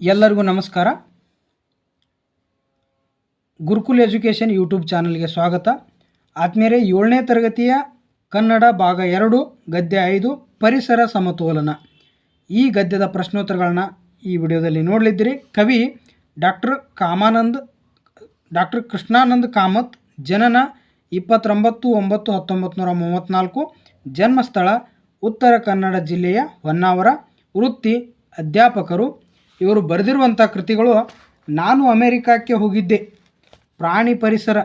ಎಲ್ಲರಿಗೂ ನಮಸ್ಕಾರ. Gurukul education YouTube ಚಾನಲ್ಗೆ ಸ್ವಾಗತ. ಆದ್ಮೇಲೆ ಏಳನೇ ತರಗತಿಯ ಕನ್ನಡ ಭಾಗ ಎರಡು, ಗದ್ಯ ಐದು, ಪರಿಸರ ಸಮತೋಲನ. ಈ ಗದ್ಯದ ಪ್ರಶ್ನೋತ್ತರಗಳನ್ನ ಈ ವಿಡಿಯೋದಲ್ಲಿ ನೋಡಲಿದ್ದೀರಿ. ಕವಿ ಡಾಕ್ಟರ್ ಕಾಮಾನಂದ್, ಡಾಕ್ಟರ್ ಕೃಷ್ಣಾನಂದ್ ಕಾಮತ್, ಜನನ ಇಪ್ಪತ್ತೊಂಬತ್ತು, ಒಂಬತ್ತು ಹತ್ತೊಂಬತ್ತು ನೂರ ಮೂವತ್ತ್ನಾಲ್ಕು ಜನ್ಮಸ್ಥಳ ಉತ್ತರ ಕನ್ನಡ ಜಿಲ್ಲೆಯ ಹೊನ್ನಾವರ, ವೃತ್ತಿ ಅಧ್ಯಾಪಕರು ಇವರು ಬರೆದಿರುವಂಥ ಕೃತಿಗಳು, ನಾನು ಅಮೆರಿಕಕ್ಕೆ ಹೋಗಿದ್ದೆ. ಪ್ರಾಣಿ ಪರಿಸರ,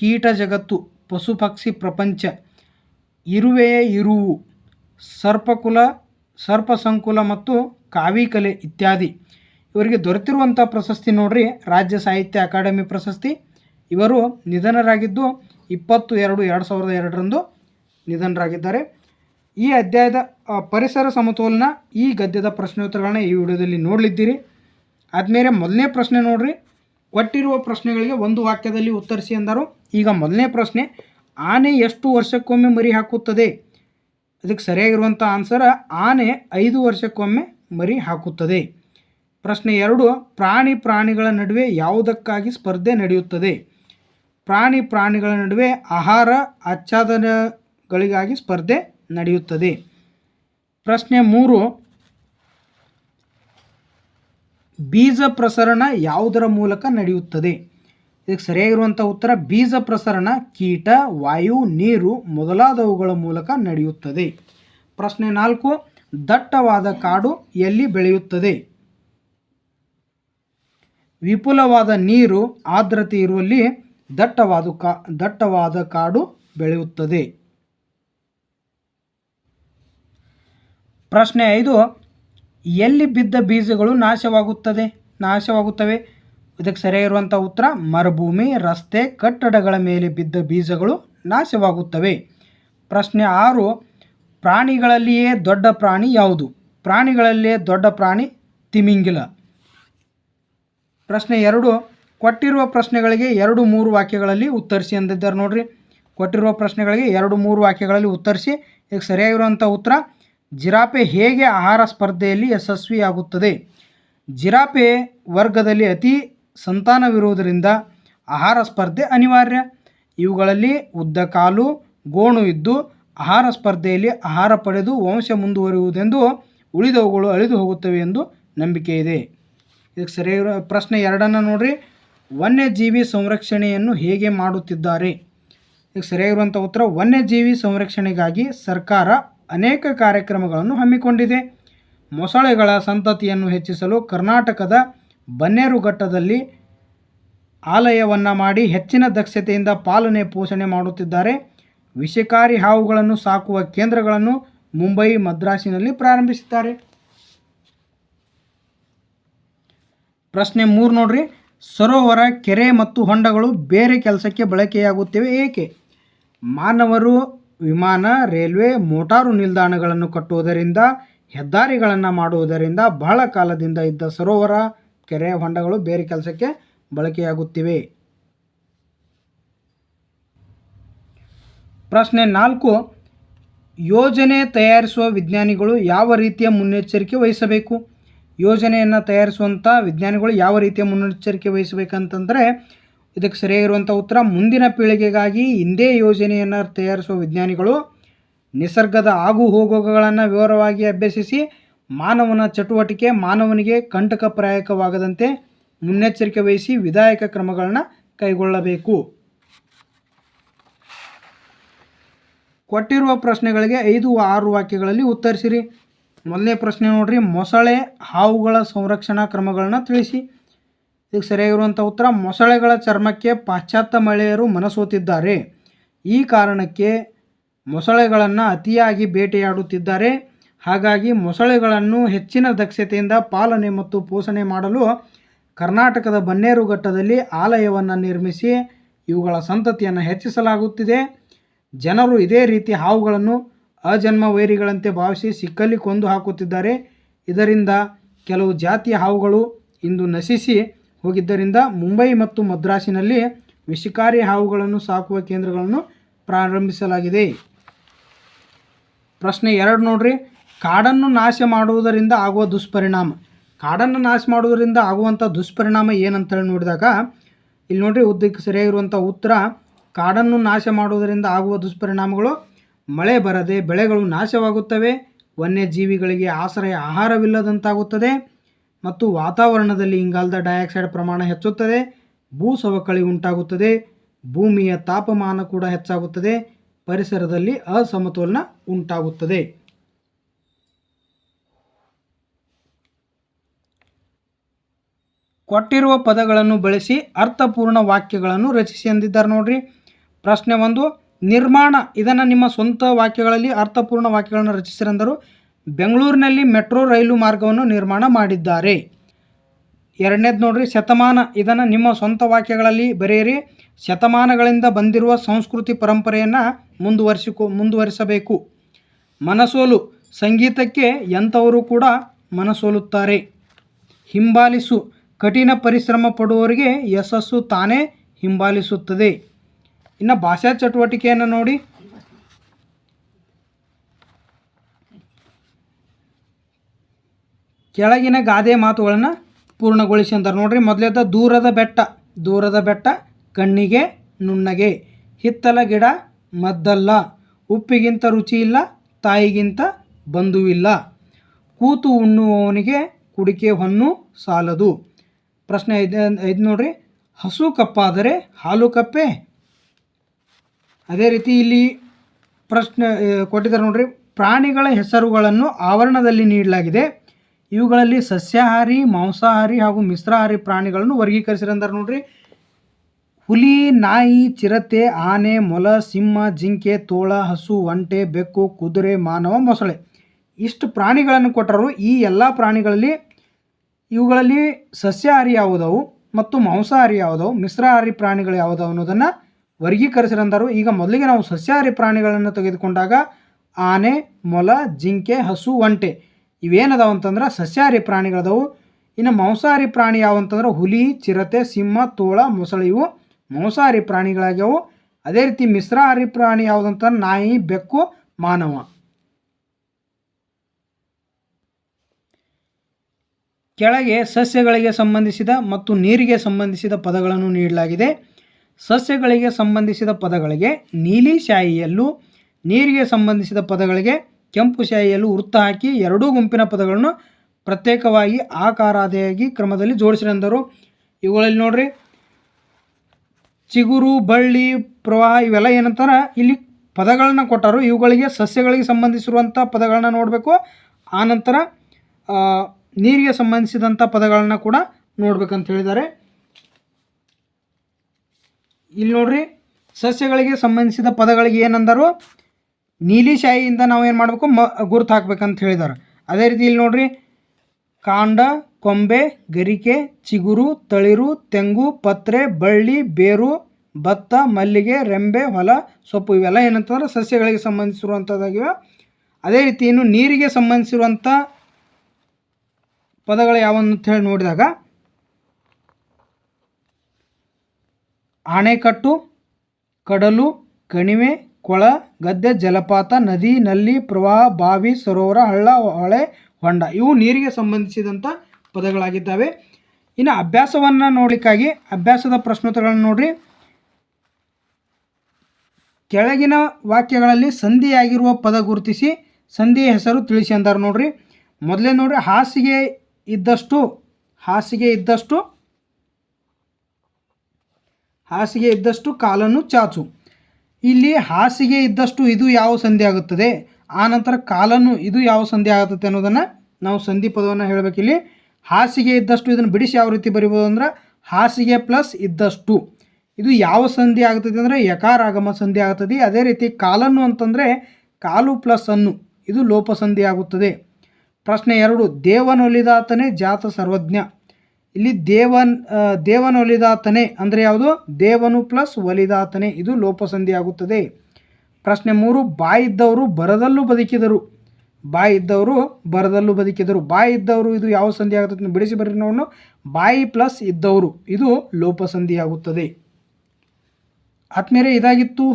ಕೀಟ ಜಗತ್ತು, ಪಶು ಪಕ್ಷಿ ಪ್ರಪಂಚ, ಇರುವೆಯ ಇರುವು, ಸರ್ಪಕುಲ ಸರ್ಪಸಂಕುಲ ಮತ್ತು ಕಾವಿ ಕಲೆ ಇತ್ಯಾದಿ. ಇವರಿಗೆ ದೊರೆತಿರುವಂಥ ಪ್ರಶಸ್ತಿ ನೋಡ್ರಿ, ರಾಜ್ಯ ಸಾಹಿತ್ಯ ಅಕಾಡೆಮಿ ಪ್ರಶಸ್ತಿ. ಇವರು ನಿಧನರಾಗಿದ್ದು ಇಪ್ಪತ್ತು ಎರಡು ಎರಡು ಸಾವಿರದ ಎರಡರಂದು ನಿಧನರಾಗಿದ್ದಾರೆ. ಈ ಅಧ್ಯಾಯದ ಪರಿಸರ ಸಮತೋಲನ ಈ ಗದ್ಯದ ಪ್ರಶ್ನೋತ್ತರಗಳನ್ನ ಈ ವಿಡಿಯೋದಲ್ಲಿ ನೋಡಲಿದ್ದೀರಿ. ಆದಮೇಲೆ ಮೊದಲನೇ ಪ್ರಶ್ನೆ ನೋಡ್ರಿ. ಕೊಟ್ಟಿರುವ ಪ್ರಶ್ನೆಗಳಿಗೆ ಒಂದು ವಾಕ್ಯದಲ್ಲಿ ಉತ್ತರಿಸಿ ಎಂದರು ಈಗ ಮೊದಲನೇ ಪ್ರಶ್ನೆ, ಆನೆ ಎಷ್ಟು ವರ್ಷಕ್ಕೊಮ್ಮೆ ಮರಿ ಹಾಕುತ್ತದೆ? ಅದಕ್ಕೆ ಸರಿಯಾಗಿರುವಂಥ ಆನ್ಸರ್ ಆನೆ ಐದು ವರ್ಷಕ್ಕೊಮ್ಮೆ ಮರಿ ಹಾಕುತ್ತದೆ. ಪ್ರಶ್ನೆ ಎರಡು, ಪ್ರಾಣಿ ಪ್ರಾಣಿಗಳ ನಡುವೆ ಯಾವುದಕ್ಕಾಗಿ ಸ್ಪರ್ಧೆ ನಡೆಯುತ್ತದೆ? ಪ್ರಾಣಿ ಪ್ರಾಣಿಗಳ ನಡುವೆ ಆಹಾರ, ಆಚ್ಛಾದನಗಳಿಗಾಗಿ ಸ್ಪರ್ಧೆ ನಡೆಯುತ್ತದೆ. ಪ್ರಶ್ನೆ ಮೂರು, ಬೀಜ ಪ್ರಸರಣ ಯಾವುದರ ಮೂಲಕ ನಡೆಯುತ್ತದೆ? ಇದಕ್ಕೆ ಸರಿಯಾಗಿರುವಂಥ ಉತ್ತರ, ಬೀಜ ಪ್ರಸರಣ ಕೀಟ, ವಾಯು, ನೀರು ಮೊದಲಾದವುಗಳ ಮೂಲಕ ನಡೆಯುತ್ತದೆ. ಪ್ರಶ್ನೆ ನಾಲ್ಕು, ದಟ್ಟವಾದ ಕಾಡು ಎಲ್ಲಿ ಬೆಳೆಯುತ್ತದೆ? ವಿಪುಲವಾದ ನೀರು, ಆರ್ದ್ರತೆ ಇರುವಲ್ಲಿ ದಟ್ಟವಾದ ಕಾ, ದಟ್ಟವಾದ ಕಾಡು ಬೆಳೆಯುತ್ತದೆ. ಪ್ರಶ್ನೆ ಐದು, ಎಲ್ಲಿ ಬಿದ್ದ ಬೀಜಗಳು ನಾಶವಾಗುತ್ತದೆ? ನಾಶವಾಗುತ್ತವೆ. ಇದಕ್ಕೆ ಸರಿಯಾಗಿರುವಂಥ ಉತ್ತರ, ಮರುಭೂಮಿ, ರಸ್ತೆ, ಕಟ್ಟಡಗಳ ಮೇಲೆ ಬಿದ್ದ ಬೀಜಗಳು ನಾಶವಾಗುತ್ತವೆ. ಪ್ರಶ್ನೆ ಆರು, ಪ್ರಾಣಿಗಳಲ್ಲಿಯೇ ದೊಡ್ಡ ಪ್ರಾಣಿ ಯಾವುದು? ಪ್ರಾಣಿಗಳಲ್ಲಿಯೇ ದೊಡ್ಡ ಪ್ರಾಣಿ ತಿಮಿಂಗಿಲ. ಪ್ರಶ್ನೆ ಎರಡು, ಕೊಟ್ಟಿರುವ ಪ್ರಶ್ನೆಗಳಿಗೆ ಎರಡು ಮೂರು ವಾಕ್ಯಗಳಲ್ಲಿ ಉತ್ತರಿಸಿ ಅಂದಿದ್ದಾರೆ ನೋಡಿರಿ. ಕೊಟ್ಟಿರುವ ಪ್ರಶ್ನೆಗಳಿಗೆ ಎರಡು ಮೂರು ವಾಕ್ಯಗಳಲ್ಲಿ ಉತ್ತರಿಸಿ, ಇದಕ್ಕೆ ಸರಿಯಾಗಿರುವಂಥ ಉತ್ತರ ಜಿರಾಫೆ ಹೇಗೆ ಆಹಾರ ಸ್ಪರ್ಧೆಯಲ್ಲಿ ಯಶಸ್ವಿಯಾಗುತ್ತದೆ? ಜಿರಾಫೆ ವರ್ಗದಲ್ಲಿ ಅತಿ ಸಂತಾನವಿರುವುದರಿಂದ ಆಹಾರ ಸ್ಪರ್ಧೆ ಅನಿವಾರ್ಯ. ಇವುಗಳಲ್ಲಿ ಉದ್ದ ಕಾಲು, ಗೋಣು ಇದ್ದು ಆಹಾರ ಸ್ಪರ್ಧೆಯಲ್ಲಿ ಆಹಾರ ಪಡೆದು ವಂಶ ಮುಂದುವರಿಯುವುದೆಂದು ಉಳಿದವುಗಳು ಅಳಿದು ಹೋಗುತ್ತವೆ ಎಂದು ನಂಬಿಕೆ ಇದೆ. ಇದಕ್ಕೆ ಸರಿಯಾಗಿರೋ ಪ್ರಶ್ನೆ ಎರಡನ್ನು ನೋಡಿರಿ. ವನ್ಯಜೀವಿ ಸಂರಕ್ಷಣೆಯನ್ನು ಹೇಗೆ ಮಾಡುತ್ತಿದ್ದಾರೆ? ಇದಕ್ಕೆ ಸರಿಯಾಗಿರುವಂಥ ಉತ್ತರ, ವನ್ಯಜೀವಿ ಸಂರಕ್ಷಣೆಗಾಗಿ ಸರ್ಕಾರ ಅನೇಕ ಕಾರ್ಯಕ್ರಮಗಳನ್ನು ಹಮ್ಮಿಕೊಂಡಿದೆ. ಮೊಸಳೆಗಳ ಸಂತತಿಯನ್ನು ಹೆಚ್ಚಿಸಲು ಕರ್ನಾಟಕದ ಬನ್ನೇರುಘಟ್ಟದಲ್ಲಿ ಆಲಯವನ್ನು ಮಾಡಿ ಹೆಚ್ಚಿನ ದಕ್ಷತೆಯಿಂದ ಪಾಲನೆ ಪೋಷಣೆ ಮಾಡುತ್ತಿದ್ದಾರೆ. ವಿಷಕಾರಿ ಹಾವುಗಳನ್ನು ಸಾಕುವ ಕೇಂದ್ರಗಳನ್ನು ಮುಂಬೈ ಮದ್ರಾಸಿನಲ್ಲಿ ಪ್ರಾರಂಭಿಸಿದ್ದಾರೆ. ಪ್ರಶ್ನೆ ಮೂರು ನೋಡ್ರಿ. ಸರೋವರ, ಕೆರೆ ಮತ್ತು ಹೊಂಡಗಳು ಬೇರೆ ಕೆಲಸಕ್ಕೆ ಬಳಕೆಯಾಗುತ್ತಿವೆ ಏಕೆ? ಮಾನವರು ವಿಮಾನ, ರೈಲ್ವೆ, ಮೋಟಾರು ನಿಲ್ದಾಣಗಳನ್ನು ಕಟ್ಟುವುದರಿಂದ, ಹೆದ್ದಾರಿಗಳನ್ನು ಮಾಡುವುದರಿಂದ ಬಹಳ ಕಾಲದಿಂದ ಇದ್ದ ಸರೋವರ, ಕೆರೆ ಹೊಂಡಗಳು ಬೇರೆ ಕೆಲಸಕ್ಕೆ ಬಳಕೆಯಾಗುತ್ತಿವೆ. ಪ್ರಶ್ನೆ ನಾಲ್ಕು, ಯೋಜನೆ ತಯಾರಿಸುವ ವಿಜ್ಞಾನಿಗಳು ಯಾವ ರೀತಿಯ ಮುನ್ನೆಚ್ಚರಿಕೆ ವಹಿಸಬೇಕು? ಯೋಜನೆಯನ್ನು ತಯಾರಿಸುವಂಥ ವಿಜ್ಞಾನಿಗಳು ಯಾವ ರೀತಿಯ ಮುನ್ನೆಚ್ಚರಿಕೆ ವಹಿಸಬೇಕಂತಂದರೆ ಇದಕ್ಕೆ ಸರಿಯಾಗಿರುವಂಥ ಉತ್ತರ, ಮುಂದಿನ ಪೀಳಿಗೆಗಾಗಿ ಇಂದೇ ಯೋಜನೆಯನ್ನು ತಯಾರಿಸುವ ವಿಜ್ಞಾನಿಗಳು ನಿಸರ್ಗದ ಆಗು ಹೋಗುಗಳನ್ನು ವಿವರವಾಗಿ ಅಭ್ಯಸಿಸಿ ಮಾನವನ ಚಟುವಟಿಕೆ, ಮಾನವನಿಗೆ ಕಂಟಕಪ್ರಾಯಕವಾಗದಂತೆ ಮುನ್ನೆಚ್ಚರಿಕೆ ವಹಿಸಿ ವಿಧಾಯಕ ಕ್ರಮಗಳನ್ನು ಕೈಗೊಳ್ಳಬೇಕು. ಕೊಟ್ಟಿರುವ ಪ್ರಶ್ನೆಗಳಿಗೆ ಐದು ಆರು ವಾಕ್ಯಗಳಲ್ಲಿ ಉತ್ತರಿಸಿರಿ. ಮೊದಲನೇ ಪ್ರಶ್ನೆ ನೋಡ್ರಿ. ಮೊಸಳೆ ಹಾವುಗಳ ಸಂರಕ್ಷಣಾ ಕ್ರಮಗಳನ್ನು ತಿಳಿಸಿ. ಇದಕ್ಕೆ ಸರಿಯಾಗಿರುವಂಥ ಉತ್ತರ, ಮೊಸಳೆಗಳ ಚರ್ಮಕ್ಕೆ ಪಾಶ್ಚಾತ್ಯ ಮಹಿಳೆಯರು ಮನಸೋತಿದ್ದಾರೆ. ಈ ಕಾರಣಕ್ಕೆ ಮೊಸಳೆಗಳನ್ನು ಅತಿಯಾಗಿ ಬೇಟೆಯಾಡುತ್ತಿದ್ದಾರೆ. ಹಾಗಾಗಿ ಮೊಸಳೆಗಳನ್ನು ಹೆಚ್ಚಿನ ದಕ್ಷತೆಯಿಂದ ಪಾಲನೆ ಮತ್ತು ಪೋಷಣೆ ಮಾಡಲು ಕರ್ನಾಟಕದ ಬನ್ನೇರುಘಟ್ಟದಲ್ಲಿ ಆಲಯವನ್ನು ನಿರ್ಮಿಸಿ ಇವುಗಳ ಸಂತತಿಯನ್ನು ಹೆಚ್ಚಿಸಲಾಗುತ್ತಿದೆ. ಜನರು ಇದೇ ರೀತಿ ಹಾವುಗಳನ್ನು ಅಜನ್ಮ ವೈರಿಗಳಂತೆ ಭಾವಿಸಿ ಸಿಕ್ಕಲ್ಲಿ ಕೊಂದು ಹಾಕುತ್ತಿದ್ದಾರೆ. ಇದರಿಂದ ಕೆಲವು ಜಾತಿಯ ಹಾವುಗಳು ಇಂದು ನಶಿಸಿ ಹೋಗಿದ್ದರಿಂದ ಮುಂಬೈ ಮತ್ತು ಮದ್ರಾಸಿನಲ್ಲಿ ವಿಷಕಾರಿ ಹಾವುಗಳನ್ನು ಸಾಕುವ ಕೇಂದ್ರಗಳನ್ನು ಪ್ರಾರಂಭಿಸಲಾಗಿದೆ. ಪ್ರಶ್ನೆ ಎರಡು ನೋಡ್ರಿ. ಕಾಡನ್ನು ನಾಶ ಮಾಡುವುದರಿಂದ ಆಗುವ ದುಷ್ಪರಿಣಾಮ. ಕಾಡನ್ನು ನಾಶ ಮಾಡುವುದರಿಂದ ಆಗುವಂಥ ದುಷ್ಪರಿಣಾಮ ಏನಂತೇಳಿ ನೋಡಿದಾಗ, ಇಲ್ಲಿ ನೋಡ್ರಿ ಉದ್ದಕ್ಕೆ ಸರಿಯಾಗಿರುವಂಥ ಉತ್ತರ, ಕಾಡನ್ನು ನಾಶ ಮಾಡುವುದರಿಂದ ಆಗುವ ದುಷ್ಪರಿಣಾಮಗಳು ಮಳೆ ಬರದೆ ಬೆಳೆಗಳು ನಾಶವಾಗುತ್ತವೆ, ವನ್ಯಜೀವಿಗಳಿಗೆ ಆಶ್ರಯ ಆಹಾರವಿಲ್ಲದಂತಾಗುತ್ತದೆ. ಮತ್ತು ವಾತಾವರಣದಲ್ಲಿ ಇಂಗಾಲದ ಡೈಆಕ್ಸೈಡ್ ಪ್ರಮಾಣ ಹೆಚ್ಚುತ್ತದೆ ಭೂ ಸವಕಳಿ ಉಂಟಾಗುತ್ತದೆ, ಭೂಮಿಯ ತಾಪಮಾನ ಕೂಡ ಹೆಚ್ಚಾಗುತ್ತದೆ, ಪರಿಸರದಲ್ಲಿ ಅಸಮತೋಲನ ಉಂಟಾಗುತ್ತದೆ. ಕೊಟ್ಟಿರುವ ಪದಗಳನ್ನು ಬಳಸಿ ಅರ್ಥಪೂರ್ಣ ವಾಕ್ಯಗಳನ್ನು ರಚಿಸಿ ಎಂದಿದ್ದಾರೆ ನೋಡ್ರಿ. ಪ್ರಶ್ನೆ ಒಂದು, ನಿರ್ಮಾಣ ಇದನ್ನು ನಿಮ್ಮ ಸ್ವಂತ ವಾಕ್ಯಗಳಲ್ಲಿ ಅರ್ಥಪೂರ್ಣ ವಾಕ್ಯಗಳನ್ನು ರಚಿಸಿರೆಂದರು. ಬೆಂಗಳೂರಿನಲ್ಲಿ ಮೆಟ್ರೋ ರೈಲು ಮಾರ್ಗವನ್ನು ನಿರ್ಮಾಣ ಮಾಡಿದ್ದಾರೆ. ಎರಡನೇದು ನೋಡ್ರಿ, ಶತಮಾನ. ಇದನ್ನು ನಿಮ್ಮ ಸ್ವಂತ ವಾಕ್ಯಗಳಲ್ಲಿ ಬರೆಯಿರಿ. ಶತಮಾನಗಳಿಂದ ಬಂದಿರುವ ಸಂಸ್ಕೃತಿ ಪರಂಪರೆಯನ್ನು ಮುಂದುವರಿಸಿಕೊ, ಮುಂದುವರಿಸಬೇಕು. ಮನಸೋಲು. ಸಂಗೀತಕ್ಕೆ ಎಂಥವರು ಕೂಡ ಮನಸೋಲುತ್ತಾರೆ. ಹಿಂಬಾಲಿಸು. ಕಠಿಣ ಪರಿಶ್ರಮ ಪಡುವವರಿಗೆ ಯಶಸ್ಸು ತಾನೇ ಹಿಂಬಾಲಿಸುತ್ತದೆ. ಇನ್ನು ಭಾಷಾ ಚಟುವಟಿಕೆಯನ್ನು ನೋಡಿ. ಕೆಳಗಿನ ಗಾದೆ ಮಾತುಗಳನ್ನು ಪೂರ್ಣಗೊಳಿಸಿ ಅಂತಾರೆ. ನೋಡ್ರಿ ಮೊದಲೇದ ದೂರದ ಬೆಟ್ಟ ದೂರದ ಬೆಟ್ಟ, ಕಣ್ಣಿಗೆ, ನುಣ್ಣಗೆ. ಹಿತ್ತಲ ಗಿಡ, ಮದ್ದಲ್ಲ. ಉಪ್ಪಿಗಿಂತ ರುಚಿ ಇಲ್ಲ, ತಾಯಿಗಿಂತ ಬಂಧುವಿಲ್ಲ. ಕೂತು ಉಣ್ಣುವವನಿಗೆ ಕುಡಿಕೆ ಹೊನ್ನು ಸಾಲದು. ಪ್ರಶ್ನೆ ಐದು ಐದು ನೋಡ್ರಿ, ಹಸು ಕಪ್ಪಾದರೆ ಹಾಲು ಕಪ್ಪೆ? ಅದೇ ರೀತಿ ಇಲ್ಲಿ ಪ್ರಶ್ನೆ ಕೊಟ್ಟಿದ್ದಾರೆ ನೋಡ್ರಿ, ಪ್ರಾಣಿಗಳ ಹೆಸರುಗಳನ್ನು ಆವರಣದಲ್ಲಿ ನೀಡಲಾಗಿದೆ. ಇವುಗಳಲ್ಲಿ ಸಸ್ಯಾಹಾರಿ, ಮಾಂಸಾಹಾರಿ ಹಾಗೂ ಮಿಶ್ರಾಹಾರಿ ಪ್ರಾಣಿಗಳನ್ನು ವರ್ಗೀಕರಿಸಿರಂದಾರೆ ನೋಡ್ರಿ. ಹುಲಿ, ನಾಯಿ, ಚಿರತೆ, ಆನೆ, ಮೊಲ, ಸಿಂಹ, ಜಿಂಕೆ, ತೋಳ, ಹಸು, ಒಂಟೆ, ಬೆಕ್ಕು, ಕುದುರೆ, ಮಾನವ, ಮೊಸಳೆ. ಇಷ್ಟು ಪ್ರಾಣಿಗಳನ್ನು ಕೊಟ್ಟರು. ಈ ಎಲ್ಲ ಪ್ರಾಣಿಗಳಲ್ಲಿ ಇವುಗಳಲ್ಲಿ ಸಸ್ಯಾಹಾರಿ ಯಾವುದವು ಮತ್ತು ಮಾಂಸಾಹಾರಿ ಯಾವುದವು, ಮಿಶ್ರಾಹಾರಿ ಪ್ರಾಣಿಗಳು ಯಾವುದವು ಅನ್ನೋದನ್ನು ವರ್ಗೀಕರಿಸಿರಂದರು. ಈಗ ಮೊದಲಿಗೆ ನಾವು ಸಸ್ಯಾಹಾರಿ ಪ್ರಾಣಿಗಳನ್ನು ತೆಗೆದುಕೊಂಡಾಗ ಆನೆ, ಮೊಲ, ಜಿಂಕೆ, ಹಸು, ಒಂಟೆ. ಇವೇನದಾವ ಅಂತಂದ್ರೆ ಸಸ್ಯಾಹಾರಿ ಪ್ರಾಣಿಗಳದವು. ಇನ್ನು ಮಾಂಸಾಹಾರಿ ಪ್ರಾಣಿ ಯಾವ ಅಂತಂದ್ರೆ ಹುಲಿ, ಚಿರತೆ, ಸಿಂಹ, ತೋಳ, ಮೊಸಳೆ ಇವು ಮಾಂಸಾಹಾರಿ ಪ್ರಾಣಿಗಳಾಗ್ಯವು. ಅದೇ ರೀತಿ ಮಿಶ್ರಾಹಾರಿ ಪ್ರಾಣಿ ಯಾವುದಂತಂದ್ರೆ ನಾಯಿ, ಬೆಕ್ಕು, ಮಾನವ. ಕೆಳಗೆ ಸಸ್ಯಗಳಿಗೆ ಸಂಬಂಧಿಸಿದ ಮತ್ತು ನೀರಿಗೆ ಸಂಬಂಧಿಸಿದ ಪದಗಳನ್ನು ನೀಡಲಾಗಿದೆ. ಸಸ್ಯಗಳಿಗೆ ಸಂಬಂಧಿಸಿದ ಪದಗಳಿಗೆ ನೀಲಿ ಶಾಯಿಯಲ್ಲೂ ನೀರಿಗೆ ಸಂಬಂಧಿಸಿದ ಪದಗಳಿಗೆ ಕೆಂಪು ಶಾಯಿಯಲ್ಲೂ ವೃತ್ತ ಹಾಕಿ ಎರಡೂ ಗುಂಪಿನ ಪದಗಳನ್ನು ಪ್ರತ್ಯೇಕವಾಗಿ ಆಕಾರಾದಿಯಾಗಿ ಕ್ರಮದಲ್ಲಿ ಜೋಡಿಸಿರೆಂದರು. ಇವುಗಳಲ್ಲಿ ನೋಡ್ರಿ, ಚಿಗುರು, ಬಳ್ಳಿ, ಪ್ರವಾಹ ಇವೆಲ್ಲ ಏನಂತಾರೆ, ಇಲ್ಲಿ ಪದಗಳನ್ನ ಕೊಟ್ಟರು. ಇವುಗಳಿಗೆ ಸಸ್ಯಗಳಿಗೆ ಸಂಬಂಧಿಸಿರುವಂಥ ಪದಗಳನ್ನ ನೋಡಬೇಕು. ಆನಂತರ ನೀರಿಗೆ ಸಂಬಂಧಿಸಿದಂಥ ಪದಗಳನ್ನ ಕೂಡ ನೋಡ್ಬೇಕಂತ ಹೇಳಿದ್ದಾರೆ. ಇಲ್ಲಿ ನೋಡ್ರಿ, ಸಸ್ಯಗಳಿಗೆ ಸಂಬಂಧಿಸಿದ ಪದಗಳಿಗೆ ಏನಂದರು? ನೀಲಿ ಶಾಯಿಯಿಂದ ನಾವು ಏನು ಮಾಡಬೇಕು? ಮ, ಗುರುತು ಹಾಕ್ಬೇಕಂತ ಹೇಳಿದ್ದಾರೆ ಅದೇ ರೀತಿ ಇಲ್ಲಿ ನೋಡ್ರಿ, ಕಾಂಡ, ಕೊಂಬೆ, ಗರಿಕೆ, ಚಿಗುರು, ತಳಿರು, ತೆಂಗು, ಪತ್ರೆ, ಬಳ್ಳಿ, ಬೇರು, ಭತ್ತ, ಮಲ್ಲಿಗೆ, ರೆಂಬೆ, ಹೊಲ, ಸೊಪ್ಪು ಇವೆಲ್ಲ ಏನಂತಂದ್ರೆ ಸಸ್ಯಗಳಿಗೆ ಸಂಬಂಧಿಸಿರುವಂಥದ್ದಾಗಿವೆ ಅದೇ ರೀತಿ ಇನ್ನು ನೀರಿಗೆ ಸಂಬಂಧಿಸಿರುವಂಥ ಪದಗಳು ಯಾವಂತ ಹೇಳಿ ನೋಡಿದಾಗ, ಆಣೆಕಟ್ಟು, ಕಡಲು, ಕಣಿವೆ ಕೊಳ, ಗದ್ದೆ, ಜಲಪಾತ, ನದಿ, ನಲ್ಲಿ, ಪ್ರವಾಹ, ಬಾವಿ, ಸರೋವರ, ಹಳ್ಳ, ಹೊಳೆ, ಹೊಂಡ ಇವು ನೀರಿಗೆ ಸಂಬಂಧಿಸಿದಂಥ ಪದಗಳಾಗಿದ್ದಾವೆ. ಇನ್ನು ಅಭ್ಯಾಸವನ್ನು ನೋಡಲಿಕ್ಕಾಗಿ ಅಭ್ಯಾಸದ ಪ್ರಶ್ನೋತ್ತರಗಳನ್ನು ನೋಡ್ರಿ. ಕೆಳಗಿನ ವಾಕ್ಯಗಳಲ್ಲಿ ಸಂಧಿಯಾಗಿರುವ ಪದ ಗುರುತಿಸಿ ಸಂಧಿಯ ಹೆಸರು ತಿಳಿಸಿ ಅಂದಾರೆ ನೋಡ್ರಿ. ಮೊದಲೇ ನೋಡ್ರಿ, ಹಾಸಿಗೆ ಇದ್ದಷ್ಟು ಹಾಸಿಗೆ ಇದ್ದಷ್ಟು ಹಾಸಿಗೆ ಇದ್ದಷ್ಟು ಕಾಲನ್ನು ಚಾಚು. ಇಲ್ಲಿ ಹಾಸಿಗೆ ಇದ್ದಷ್ಟು ಇದು ಯಾವ ಸಂಧಿ ಆಗುತ್ತದೆ? ಆನಂತರ ಕಾಲನ್ನು ಇದು ಯಾವ ಸಂಧಿ ಆಗುತ್ತದೆ ಅನ್ನೋದನ್ನು ನಾವು ಸಂಧಿ ಪದವನ್ನು ಹೇಳಬೇಕಿಲ್ಲಿ ಹಾಸಿಗೆ ಇದ್ದಷ್ಟು ಇದನ್ನು ಬಿಡಿಸಿ ಯಾವ ರೀತಿ ಬರಿಬೋದು ಅಂದ್ರೆ ಹಾಸಿಗೆ ಪ್ಲಸ್ ಇದ್ದಷ್ಟು. ಇದು ಯಾವ ಸಂಧಿ ಆಗುತ್ತದೆ ಅಂದರೆ ಯಕಾರ ಆಗಮ ಸಂಧಿ ಆಗ್ತದೆ ಅದೇ ರೀತಿ ಕಾಲನ್ನು ಅಂತಂದರೆ ಕಾಲು ಪ್ಲಸ್ ಅನ್ನು, ಇದು ಲೋಪ ಸಂಧಿ ಆಗುತ್ತದೆ. ಪ್ರಶ್ನೆ ಎರಡು, ದೇವನೊಲಿದಾತನೇ ಜಾತ ಸರ್ವಜ್ಞ. ಇಲ್ಲಿ ದೇವನ್ ದೇವನ ಒಲಿದಾತನೇ ಅಂದರೆ ಯಾವುದು? ದೇವನು ಪ್ಲಸ್ ಒಲಿದಾತನೆ. ಇದು ಲೋಪಸಂಧಿ ಆಗುತ್ತದೆ. ಪ್ರಶ್ನೆ ಮೂರು ಬಾಯಿದ್ದವರು ಬರದಲ್ಲೂ ಬದುಕಿದರು. ಬಾಯಿ ಇದ್ದವರು ಬರದಲ್ಲೂ ಬದುಕಿದರು. ಬಾಯಿ ಇದ್ದವರು ಇದು ಯಾವ ಸಂಧಿ ಆಗುತ್ತೆ ಬಿಡಿಸಿ ಬರ್ರಿ ನೋಡೋಣ ಬಾಯಿ ಪ್ಲಸ್ ಇದ್ದವರು, ಇದು ಲೋಪಸಂಧಿ ಆಗುತ್ತದೆ. ಆತ್ಮೀಯರೇ, ಇದಾಗಿತ್ತು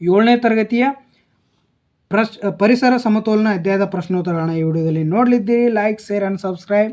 ಏಳನೇ ತರಗತಿಯ ಪ್ರಶ್, ಪರಿಸರ ಸಮತೋಲನ ಅಧ್ಯಾಯದ ಪ್ರಶ್ನೋತ್ತರಗಳನ್ನ ಈ ವಿಡಿಯೋದಲ್ಲಿ ನೋಡಲಿದ್ದೀರಿ. Like share and subscribe